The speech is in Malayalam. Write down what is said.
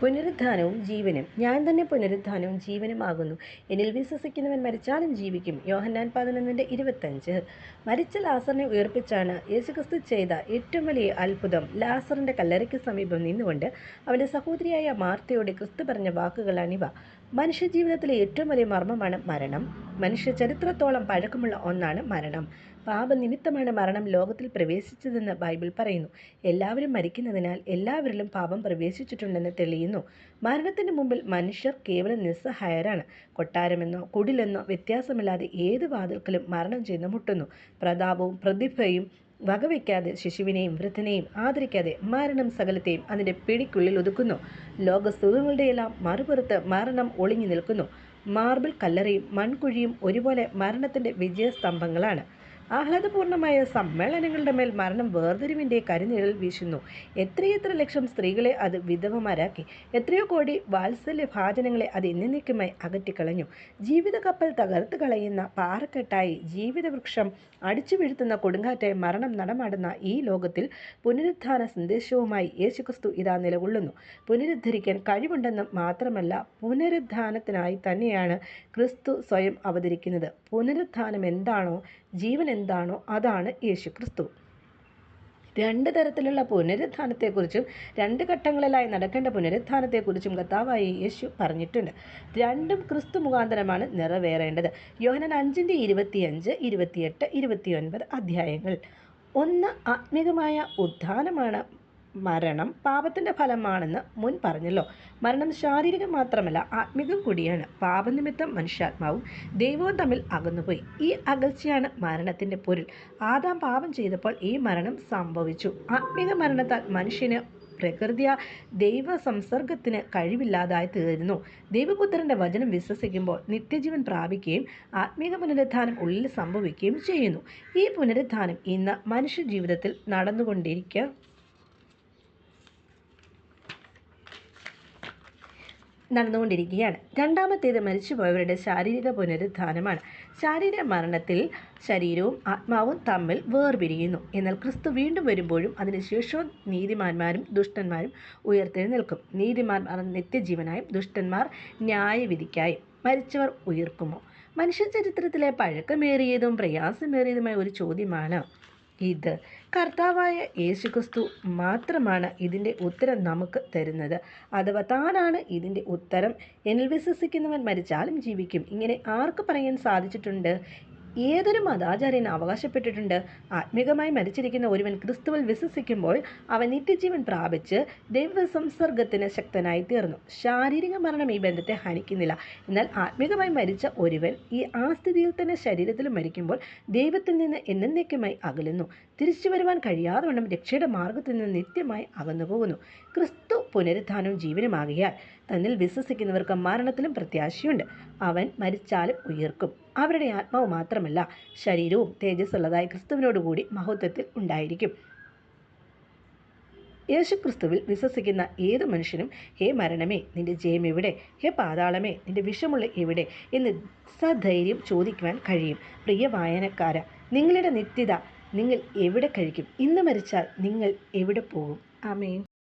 പുനരുദ്ധാനവും ജീവനും. ഞാൻ തന്നെ പുനരുദ്ധാനവും ജീവനുമാകുന്നു. എന്നിൽ വിശ്വസിക്കുന്നവൻ മരിച്ചാലും ജീവിക്കും. യോഹന്നാൻ പതിനൊന്നിന്റെ ഇരുപത്തഞ്ച്. മരിച്ച ലാസറിനെ ഉയർപ്പിച്ചാണ് യേശുക്രിസ്തു ചെയ്ത ഏറ്റവും വലിയ അത്ഭുതം ലാസറിന്റെ കല്ലറയ്ക്ക് സമീപം നിന്നുകൊണ്ട് അവന്റെ സഹോദരിയായ മാർത്തയോട് ക്രിസ്തു പറഞ്ഞ വാക്കുകളാണിവ മനുഷ്യജീവിതത്തിലെ ഏറ്റവും വലിയ മർമ്മമാണ് മരണം. മനുഷ്യ ചരിത്രത്തോളം പഴക്കമുള്ള ഒന്നാണ് മരണം. പാപനിമിത്തമാണ് മരണം ലോകത്തിൽ പ്രവേശിച്ചതെന്ന് ബൈബിൾ പറയുന്നു. എല്ലാവരും മരിക്കുന്നതിനാൽ എല്ലാവരിലും പാപം പ്രവേശിച്ചിട്ടുണ്ടെന്ന് തെളിയുന്നു. മരണത്തിന് മുമ്പിൽ മനുഷ്യർ കേവലം നിസ്സഹായരാണ്. കൊട്ടാരമെന്നോ കുടിലെന്നോ വ്യത്യാസമില്ലാതെ ഏത് വാതിൽക്കലും മരണം ചെന്ന് മുട്ടുന്നു. പ്രതാപവും പ്രതിഭയും വകവയ്ക്കാതെ ശിശുവിനെയും വൃദ്ധനെയും ആദരിക്കാതെ മരണം സകലത്തെയും അതിന്റെ പിടിക്കുള്ളിൽ ഒതുക്കുന്നു. ലോകസുഖങ്ങളുടെയെല്ലാം മറുപുറത്ത് മരണം ഒളിഞ്ഞു നിൽക്കുന്നു. മാർബിൾ കല്ലറയും മൺകുഴിയും ഒരുപോലെ മരണത്തിന്റെ വിജയസ്തംഭങ്ങളാണ്. ആഹ്ലാദപൂർണമായ സമ്മേളനങ്ങളുടെ മേൽ മരണം വേർതിരിവിന്റെ കരിനിഴൽ വീശുന്നു. എത്രയെത്ര ലക്ഷം സ്ത്രീകളെ അത് വിധവമാരാക്കി. എത്രയോ കോടി വാത്സല്യ ഭാജനങ്ങളെ അത് എന്നേക്കുമായി അകറ്റിക്കളഞ്ഞു. ജീവിത കപ്പൽ തകർത്ത് കളയുന്ന പാറക്കെട്ടായി ജീവിതവൃക്ഷം അടിച്ചു വീഴ്ത്തുന്ന കൊടുങ്കാറ്റായി മരണം നടമാടുന്ന ഈ ലോകത്തിൽ പുനരുദ്ധാന സന്ദേശവുമായി യേശുക്രിസ്തു ഇതാ നിലകൊള്ളുന്നു. പുനരുദ്ധരിക്കാൻ കഴിവുണ്ടെന്നും മാത്രമല്ല പുനരുദ്ധാനത്തിനായി തന്നെയാണ് ക്രിസ്തു സ്വയം അവതരിക്കുന്നത്. പുനരുദ്ധാനം എന്താണോ ജീവൻ എന്താണോ അതാണ് യേശു ക്രിസ്തു രണ്ട് തരത്തിലുള്ള പുനരുദ്ധാനത്തെക്കുറിച്ചും രണ്ട് ഘട്ടങ്ങളിലായി നടക്കേണ്ട പുനരുദ്ധാനത്തെക്കുറിച്ചും കർത്താവായി യേശു പറഞ്ഞിട്ടുണ്ട്. രണ്ടും ക്രിസ്തു മുഖാന്തരമാണ് നിറവേറേണ്ടത്. യോഹനൻ അഞ്ചിന്റെ ഇരുപത്തിയഞ്ച് ഇരുപത്തിയെട്ട് ഇരുപത്തിയൊൻപത് അധ്യായങ്ങൾ. ഒന്ന് ആത്മീകമായ ഉത്ഥാനമാണ് മരണം പാപത്തിന്റെ ഫലമാണെന്ന് മുൻ പറഞ്ഞല്ലോ. മരണം ശാരീരികം മാത്രമല്ല ആത്മികം കൂടിയാണ്. പാപനിമിത്തം മനുഷ്യാത്മാവും ദൈവവും തമ്മിൽ അകന്നുപോയി. ഈ അകൽച്ചയാണ് മരണത്തിന്റെ പൊരുൾ. ആദാം പാപം ചെയ്തപ്പോൾ ഈ മരണം സംഭവിച്ചു. ആത്മീക മരണത്താൽ മനുഷ്യന് പ്രകൃതിയ ദൈവ സംസർഗത്തിന് കഴിവില്ലാതായി തീരുന്നു. ദൈവപുത്രന്റെ വചനം വിശ്വസിക്കുമ്പോൾ നിത്യജീവൻ പ്രാപിക്കുകയും ആത്മീക പുനരുദ്ധാനം ഉള്ളിൽ സംഭവിക്കുകയും ചെയ്യുന്നു. ഈ പുനരുദ്ധാനം ഇന്ന് മനുഷ്യ ജീവിതത്തിൽ നടന്നുകൊണ്ടിരിക്കുക നടന്നുകൊണ്ടിരിക്കുകയാണ്. രണ്ടാമത്തേത് മരിച്ചുപോയവരുടെ ശാരീരിക പുനരുദ്ധാനമാണ്. ശാരീരിക മരണത്തിൽ ശരീരവും ആത്മാവും തമ്മിൽ വേർപിരിയുന്നു. എന്നാൽ ക്രിസ്തു വീണ്ടും വരുമ്പോഴും അതിനുശേഷവും നീതിമാന്മാരും ദുഷ്ടന്മാരും ഉയർത്തെഴുന്നേൽക്കും. നീതിമാന്മാർ നിത്യജീവനായും ദുഷ്ടന്മാർ ന്യായവിധിക്കായും മരിച്ചവർ ഉയർക്കുമോ? മനുഷ്യ ചരിത്രത്തിലെ പഴക്കമേറിയതും പ്രയാസമേറിയതുമായ ഒരു ചോദ്യമാണ് ഇത്. കർത്താവായ യേശുക്രിസ്തു മാത്രമാണ് ഇതിന്റെ ഉത്തരം നമുക്ക് തരുന്നത്. അഥവാ താനാണ് ഇതിന്റെ ഉത്തരം. എന്നിൽ വിശ്വസിക്കുന്നവൻ മരിച്ചാലും ജീവിക്കും. ഇങ്ങനെ ആർക്ക് പറയാൻ സാധിച്ചിട്ടുണ്ട്? ഏതൊരു മതാചാര്യൻ അവകാശപ്പെട്ടിട്ടുണ്ട്? ആത്മീകമായി മരിച്ചിരിക്കുന്ന ഒരുവൻ ക്രിസ്തുവിൽ വിശ്വസിക്കുമ്പോൾ അവൻ നിത്യജീവൻ പ്രാപിച്ച് ദൈവ സംസർഗത്തിന് ശക്തനായി തീർന്നു. ശാരീരിക മരണം ഈ ബന്ധത്തെ ഹനിക്കുന്നില്ല. എന്നാൽ ആത്മീകമായി മരിച്ച ഒരുവൻ ഈ ആ സ്ഥിതിയിൽ തന്നെ ശരീരത്തിൽ മരിക്കുമ്പോൾ ദൈവത്തിൽ നിന്ന് എന്നേക്കുമായി അകലുന്നു. തിരിച്ചു വരുവാൻ കഴിയാതെ രക്ഷയുടെ മാർഗത്തിൽ നിന്ന് നിത്യമായി അകന്നു പോകുന്നു ക്രിസ്തു പുനരുദ്ധാനവും ജീവനുമാകിയാൽ തന്നിൽ വിശ്വസിക്കുന്നവർക്ക് മരണത്തിലും പ്രത്യാശയുണ്ട്. അവൻ മരിച്ചാലും ഉയർക്കും. അവരുടെ ആത്മാവ് മാത്രമല്ല ശരീരവും തേജസ്സുള്ളതായി ക്രിസ്തുവിനോടുകൂടി മഹത്വത്തിൽ ഉണ്ടായിരിക്കും. യേശുക്രിസ്തുവിൽ വിശ്വസിക്കുന്ന ഏത് മനുഷ്യനും ഹേ മരണമേ നിന്റെ ജയം എവിടെ? ഹേ പാതാളമേ നിന്റെ വിഷമുള്ള എവിടെ എന്ന് സധൈര്യം ചോദിക്കുവാൻ കഴിയും. പ്രിയ വായനക്കാര നിങ്ങളുടെ നിത്യത നിങ്ങൾ എവിടെ കഴിക്കും? ഇന്ന് മരിച്ചാൽ നിങ്ങൾ എവിടെ പോകും? ആമേ